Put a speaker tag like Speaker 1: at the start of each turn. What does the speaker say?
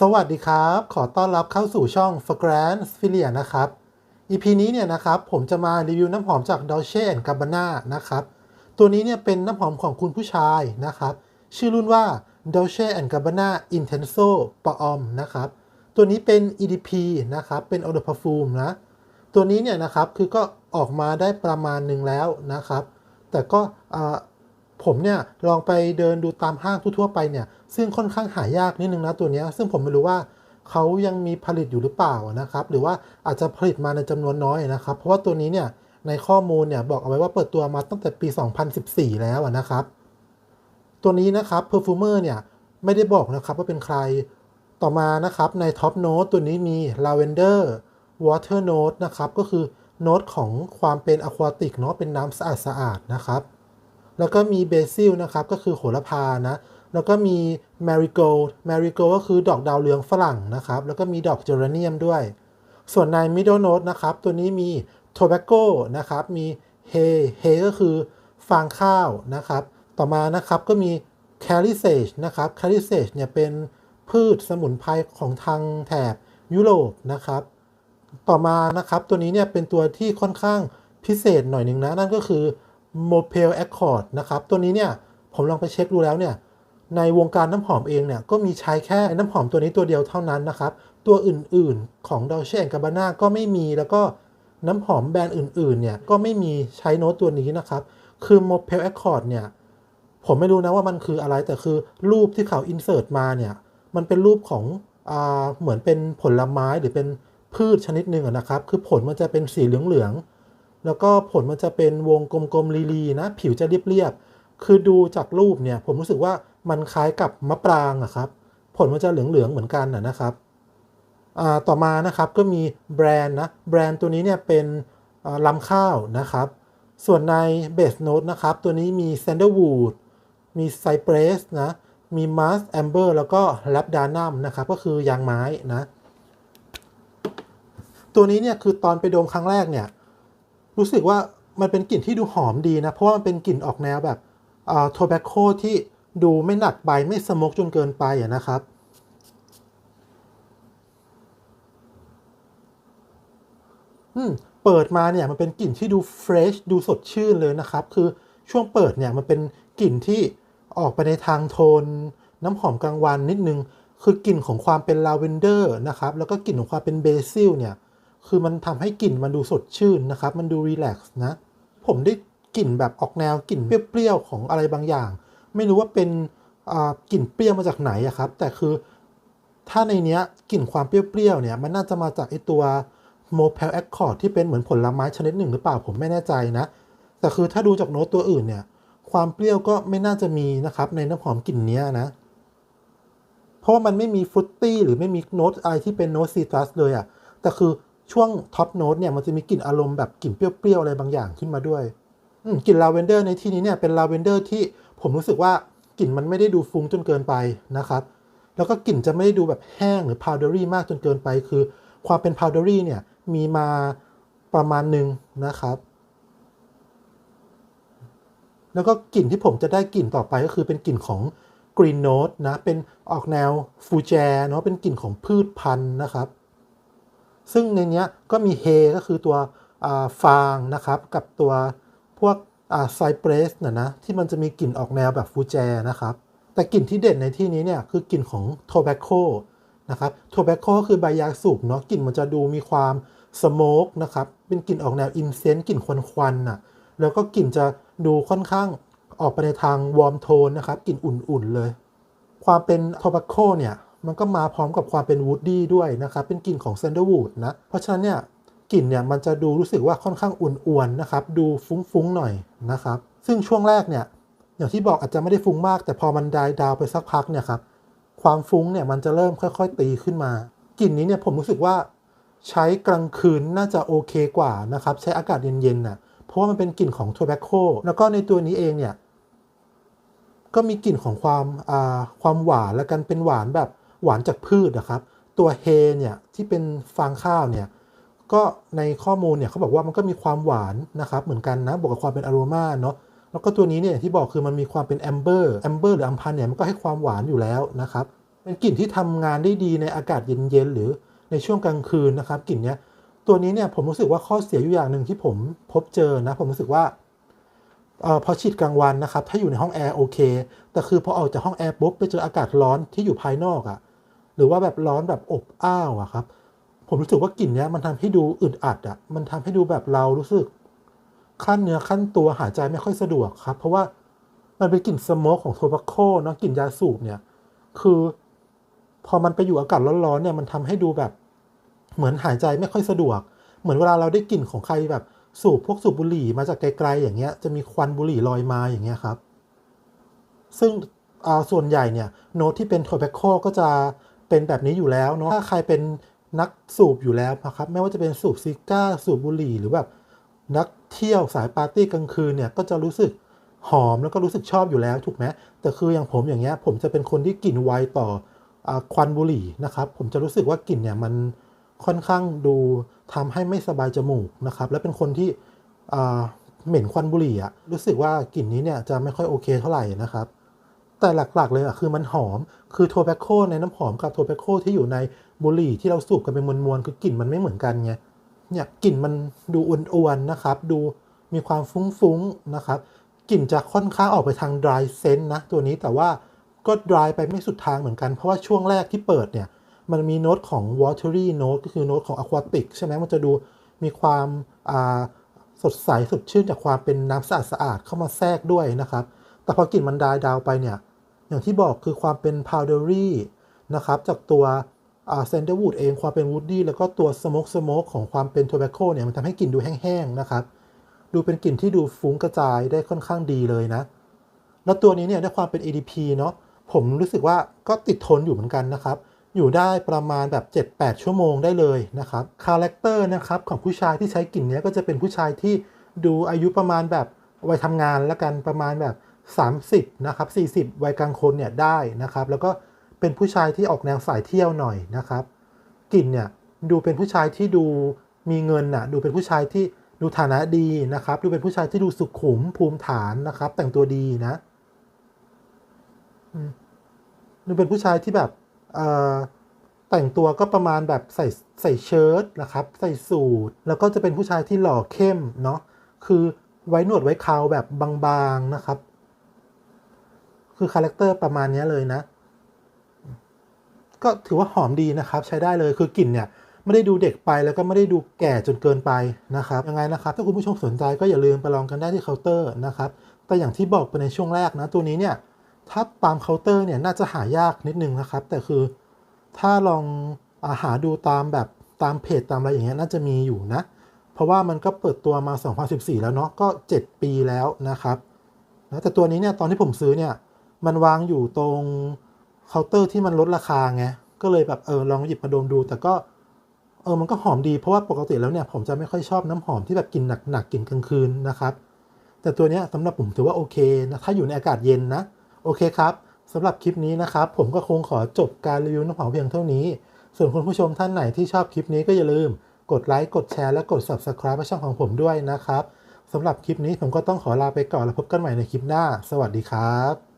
Speaker 1: สวัสดีครับ ขอต้อนรับเข้าสู่ช่อง Fragrance f i l i a นะครับ EP นี้เนี่ยนะครับผมจะมารีวิวน้ำหอมจาก Dolce Gabbana นะครับ ตัวนี้เนี่ยเป็นน้ำหอมของคุณผู้ชายนะครับ ชื่อรุ่นว่า Dolce Gabbana Intenso p o m นะครับ ตัวนี้เป็น EDP นะครับ เป็น Eau de Parfum นะ ตัวนี้เนี่ยนะครับคือก็ออกมาได้ประมาณหนึ่งแล้วนะครับ แต่ก็อ่า ผมเนี่ยลองไปเดินดูตามห้างทั่วๆไปเนี่ยซึ่งค่อนข้างหายากนิดนึงนะตัวนี้ซึ่งผมไม่รู้ว่าเขายังมีผลิตอยู่หรือเปล่านะครับ หรือว่าอาจจะผลิตมาในจำนวนน้อยนะครับ เพราะว่าตัวนี้เนี่ยในข้อมูลเนี่ยบอกเอาไว้ว่าเปิดตัวมาตั้งแต่ปี 2014 แล้วนะครับ ตัวนี้นะครับ perfumer เนี่ยไม่ได้บอกนะครับว่าเป็นใครต่อมานะครับใน top note ตัวนี้มี lavender water note นะครับก็คือโน้ตของความเป็นอควาติกเนาะเป็นน้ำสะอาดสะอาดๆนะครับ แล้วก็มีเบซิลนะครับก็คือโหระพานะแล้วก็มี marigold marigold ก็คือดอกดาวเรืองฝรั่งนะครับแล้วก็มีดอกเจอร์เนียมด้วย ส่วนใน middle note นะครับตัวนี้มี tobacco นะครับมี hay hay ก็คือฟางข้าวนะครับต่อมานะครับก็มี carry sage นะครับ carry sage เนี่ยเป็นพืชสมุนไพรของทางแถบยุโรปนะครับ ต่อมานะครับตัวนี้เนี่ยเป็นตัวที่ค่อนข้างพิเศษหน่อยหนึ่งนะ นั่นก็คือ m o p e l Accord นะครับ ตัวนี้เนี่ยผมลองไปเช็คดูแล้วเนี่ยในวงการน้ำหอมเองเนี่ยก็มีใช้แค่น้ำหอมตัวนี้ตัวเดียวเท่านั้นนะครับ ตัวอื่นๆของ Dolce Gabbana ก็ไม่มีแล้วก็น้ำหอมแบรนด์อื่นๆเนี่ยก็ไม่มีใช้โน้ตตัวนี้นะครับ คือ m o p e l Accord เนี่ยผมไม่รู้นะว่ามันคืออะไรแต่คือรูปที่เขาอินเสิร์ตมาเนี่ยมันเป็นรูปของอ่าเหมือนเป็นผลไม้หรือเป็นพืชชนิดหนึ่งนะครับ คือผลมันจะเป็นสีเหลืองๆ แล้วก็ผลมันจะเป็นวงกลมๆลีๆนะผิวจะเรียบๆคือดูจากรูปเนี่ยผมรู้สึกว่ามันคล้ายกับมะปรางอะครับผลมันจะเหลืองๆเหมือนกันนะครับต่อมานะครับก็มีแบรนด์นะแบรนด์ตัวนี้เนี่ยเป็นลำข้าวนะครับ ส่วนในเบสโน t ตนะครับ ตัวนี้มี Sandalwood มี Cypress นะมี Musk Amber แล้วก็ Labdanum นะครับก็คือยางไม้นะตัวนี้เนี่ยคือตอนไปดมครั้งแรกเนี่ย รู้สึกว่ามันเป็นกลิ่นที่ดูหอมดีนะ เพราะว่ามันเป็นกลิ่นออกแนวแบบอ่าโทแบคโคที่ดูไม่หนักใบไม่สโมกจนเกินไปอะนะครับ อืม เปิดมาเนี่ยมันเป็นกลิ่นที่ดูเฟรชดูสดชื่นเลยนะครับ คือช่วงเปิดเนี่ยมันเป็นกลิ่นที่ออกไปในทางโทน น้ำหอมกลางวันนิดนึง คือกลิ่นของความเป็นลาเวนเดอร์นะครับ แล้วก็กลิ่นของความเป็นเบซิลเนี่ย คือมันทำให้กลิ่นมันดูสดชื่นนะครับ มันดูรีแลกซ์นะ ผมได้กลิ่นแบบออกแนวกลิ่นเปรี้ยวๆของอะไรบางอย่าง ไม่รู้ว่าเป็นกลิ่นเปรี้ยวมาจากไหนอะครับ แต่คือถ้าในเนี้ยกลิ่นความเปรี้ยวๆเนี่ยมันน่าจะมาจากไอตัว m o p e l Accord ที่เป็นเหมือนผลไม้ชนิดหนึ่งหรือเปล่าผมไม่แน่ใจนะ แต่คือถ้าดูจากโน้ตตัวอื่นเนี่ย ความเปรี้ยวก็ไม่น่าจะมีนะครับในน้ำหอมกลิ่นเนี้ยนะ เพราะว่ามันไม่มีฟรุตตี้หรือไม่มีโน้ตอะไรที่เป็นโน้ตซีตรัสเลยอะ่ะแต่คือ ช่วงท็อปโน้ตเนี่ยมันจะมีกลิ่นอารมณ์แบบกลิ่นเปรี้ยวๆอะไรบางอย่างขึ้นมาด้วยกลิ่นลาเวนเดอร์ในที่นี้เนี่ยเป็นลาเวนเดอร์ที่ผมรู้สึกว่ากลิ่นมันไม่ได้ดูฟุ้งจนเกินไปนะครับ แล้วก็กลิ่นจะไม่ได้ดูแบบแห้งหรือ powdery มากจนเกินไป คือ ความเป็น powdery เนี่ยมีมาประมาณหนึ่งนะครับ แล้วก็กลิ่นที่ผมจะได้กลิ่นต่อไปก็คือเป็นกลิ่นของ green note นะ เป็นออกแนวฟูแจเนาะเป็นกลิ่นของพืชพันธุ์นะครับ ซึ่งในนี้ก็มีเฮก็คือตัวาฟางนะครับ กับตัวพวกไซเปรสนะนะที่มันจะมีกลิ่นออกแนวแบบฟูแจนะครับ แต่กลิ่นที่เด่นในที่นี้เนี่ยคือกลิ่นของโทแบคโคนะครับโทแบคโคก็คือใบยาสูบเนาะกลิ่นมันจะดูมีความสโมกนะครับเป็นกลิ่นออกแนวอินเซนต์กลิ่นควันควันๆน่ะแล้วก็กลิ่นจะดูค่อนข้างออกไปในทางวอร์มโทนนะครับกลิ่นอุ่นๆเลย ความเป็นโทแบคโคเนี่ย มันก็มาพร้อมกับความเป็นวูดดี้ด้วยนะครับ เป็นกลิ่นของ Sandalwood นะ เพราะฉะนั้นเนี่ยกลิ่นเนี่ยมันจะดูรู้สึกว่าค่อนข้างอุ่นๆนะครับ ดูฟุ้งๆหน่อยนะครับ ซึ่งช่วงแรกเนี่ยอย่างที่บอกอาจจะไม่ได้ฟุ้งมาก แต่พอมันดายดาวไปสักพักเนี่ยครับความฟุ้งเนี่ยมันจะเริ่มค่อย ๆ ตีขึ้นมากลิ่นนี้เนี่ยผมรู้สึกว่าใช้กลางคืนน่าจะโอเคกว่านะครับ ใช้อากาศเย็นๆน่ะเพราะว่ามันเป็นกลิ่นของโทแบคโคแล้วก็ในตัวนี้เองเนี่ยก็มีกลิ่นของความอ่าความหวานและกันเป็นหวานแบบ หวานจากพืชนะครับ ตัวเฮเนี่ยที่เป็นฟางข้าวเนี่ยก็ในข้อมูลเนี่ยเขาบอกว่ามันก็มีความหวานนะครับเหมือนกันนะบวกกับความเป็นอโรมาเนาะแล้วก็ตัวนี้เนี่ยที่บอกคือมันมีความเป็นแอมเบอร์แอมเบอร์หรืออัมพันเนี่ยมันก็ให้ความหวานอยู่แล้วนะครับเป็นกลิ่นที่ทำงานได้ดีในอากาศเย็นๆหรือในช่วงกลางคืนนะครับกลิ่นเนี้ยตัวนี้เนี่ยผมรู้สึกว่าข้อเสียอยู่อย่างหนึ่งที่ผมพบเจอนะผมรู้สึกว่าเออพอฉีดกลางวันนะครับถ้าอยู่ในห้องแอร์โอเค แต่คือพอออกจากห้องแอร์ปุ๊บไปเจออากาศร้อนที่อยู่ภายนอกอะ่ะ หรือว่าแบบร้อนแบบอบอ้าวอะครับ ผมรู้สึกว่ากลิ่นเนี้ยมันทำให้ดูอึดอัดอะมันทำให้ดูแบบเรารู้สึกขั้นเนื้อขั้นตัวหายใจไม่ค่อยสะดวกครับ เพราะว่ามันเป็นกลิ่นสโมกของโทบาโคเนาะกลิ่นยาสูบเนี่ยคือพอมันไปอยู่อากาศร้อนๆเนี่ยมันทำให้ดูแบบ เหมือนหายใจไม่ค่อยสะดวก เหมือนเวลาเราได้กลิ่นของใครแบบสูบพวกสูบบุหรี่มาจากไกลๆอย่างเงี้ยจะมีควันบุหรี่ลอยมาอย่างเงี้ยครับ ซึ่งส่วนใหญ่เนี่ยโน้ตที่เป็นโทแบคโคก็จะ เป็นแบบนี้อยู่แล้วเนาะถ้าใครเป็นนักสูบอยู่แล้วนะครับไม่ว่าจะเป็นสูบซิก้าสูบบุหรี่หรือแบบนักเที่ยวสายปาร์ตี้กลางคืนเนี่ยก็จะรู้สึกหอมแล้วก็รู้สึกชอบอยู่แล้วถูกไหมแต่คืออย่างผมอย่างเงี้ยผมจะเป็นคนที่กลิ่นไวต่ออควันบุหรี่นะครับผมจะรู้สึกว่ากลิ่นเนี่ยมันค่อนข้างดูทำให้ไม่สบายจมูกนะครับและเป็นคนที่เหม็นควันบุหรี่อะรู้สึกว่ากลิ่นนี้เนี่ยจะไม่ค่อยโอเคเท่าไหร่นะครับ แต่หลักๆ เลยอะคือมันหอม คือโทแบคโคในน้ำหอมกับโทแบคโคที่อยู่ในบุหรี่ที่เราสูบกันเป็นมวลๆคือกลิ่นมันไม่เหมือนกันไง เนี่ยกลิ่นมันดูอ้วนๆนะครับ ดูมีความฟุ้งๆนะครับ กลิ่นจะค่อนข้างออกไปทาง dry scent นะตัวนี้แต่ว่าก็ dry ไปไม่สุดทางเหมือนกัน เพราะว่าช่วงแรกที่เปิดเนี่ย มันมีโน้ตของ watery note ก็คือโน้ตของ aquatic ใช่ไหมมันจะดูมีความอ่าสดใสสดชื่นจากความเป็นน้ำสะอาดๆเข้ามาแทรกด้วยนะครับ แต่พอกลิ่นมันดายดาวไปเนี่ย อย่างที่บอกคือความเป็น powdery นะครับจากตัวเซนเดอร์วูดเองความเป็น woody แล้วก็ตัวสโมกสโมกของความเป็น tobacco เนี่ยมันทำให้กลิ่นดูแห้งๆนะครับ ดูเป็นกลิ่นที่ดูฟุ้งกระจายได้ค่อนข้างดีเลยนะ แล้วตัวนี้เนี่ยด้วยความเป็น ADP เนาะผมรู้สึกว่าก็ติดทนอยู่เหมือนกันนะครับ อยู่ได้ประมาณแบบ 7-8 ชั่วโมงได้เลยนะครับคาแรคเตอร์นะครับของผู้ชายที่ใช้กลิ่นนี้ก็จะเป็นผู้ชายที่ดูอายุประมาณแบบวัยทำงานแล้วกันประมาณแบบ 30นะครับ40 วัยกลางคนเนี่ยได้นะครับ แล้วก็เป็นผู้ชายที่ออกแนวสายเที่ยวหน่อยนะครับกลิ่นเนี่ยดูเป็นผู้ชายที่ดูมีเงินน่ะดูเป็นผู้ชายที่ดูฐานะดีนะครับ ดูเป็นผู้ชายที่ดูสุขุมภูมิฐานนะครับ แต่งตัวดีนะดูเป็นผู้ชายที่แบบแต่งตัวก็ประมาณแบบใส่ใส่เชิ้ตนะครับ ใส่สูทแล้วก็จะเป็นผู้ชายที่หล่อเข้มเนาะคือไว้หนวดไว้เคราแบบบางๆนะครับ คือคาแรคเตอร์ประมาณนี้เลยนะ ก็ถือว่าหอมดีนะครับ ใช้ได้เลยคือกลิ่นเนี่ยไม่ได้ดูเด็กไปแล้วก็ไม่ได้ดูแก่จนเกินไปนะครับยังไงนะครับ ถ้าคุณผู้ชมสนใจก็อย่าลืมไปลองกันได้ที่เคาน์เตอร์นะครับ แต่อย่างที่บอกไปในช่วงแรกนะ ตัวนี้เนี่ยถ้าตามเคาน์เตอร์เนี่ยน่าจะหายากนิดนึงนะครับ แต่คือถ้าลองอาหาดูตามแบบตามเพจตามอะไรอย่างเงี้ยน่าจะมีอยู่นะ เพราะว่ามันก็เปิดตัวมา 2014 แล้วเนาะก็ 7 ปีแล้วนะครับนะแต่ตัวนี้เนี่ยตอนที่ผมซื้อเนี่ย มันวางอยู่ตรงเคาน์เตอร์ที่มันลดราคาไงก็เลยแบบเออลองหยิบมาดมดูแต่ก็เออมันก็หอมดีเพราะว่าปกติแล้วเนี่ยผมจะไม่ค่อยชอบน้ำหอมที่แบบกลิ่นหนักๆกลิ่นกลางคืนนะครับ แต่ตัวเนี้ยสำหรับผมถือว่าโอเคนะถ้าอยู่ในอากาศเย็นนะ โอเคครับสำหรับคลิปนี้นะครับ ผมก็คงขอจบการรีวิวน้ำหอมเพียงเท่านี้ ส่วนคุณผู้ชมท่านไหนที่ชอบคลิปนี้ก็อย่าลืม กดไลค์กดแชร์และกด subscribe ช่องของผมด้วยนะครับสำหรับคลิปนี้ผมก็ต้องขอลาไปก่อนแล้วพบกันใหม่ในคลิปหน้า สวัสดีครับ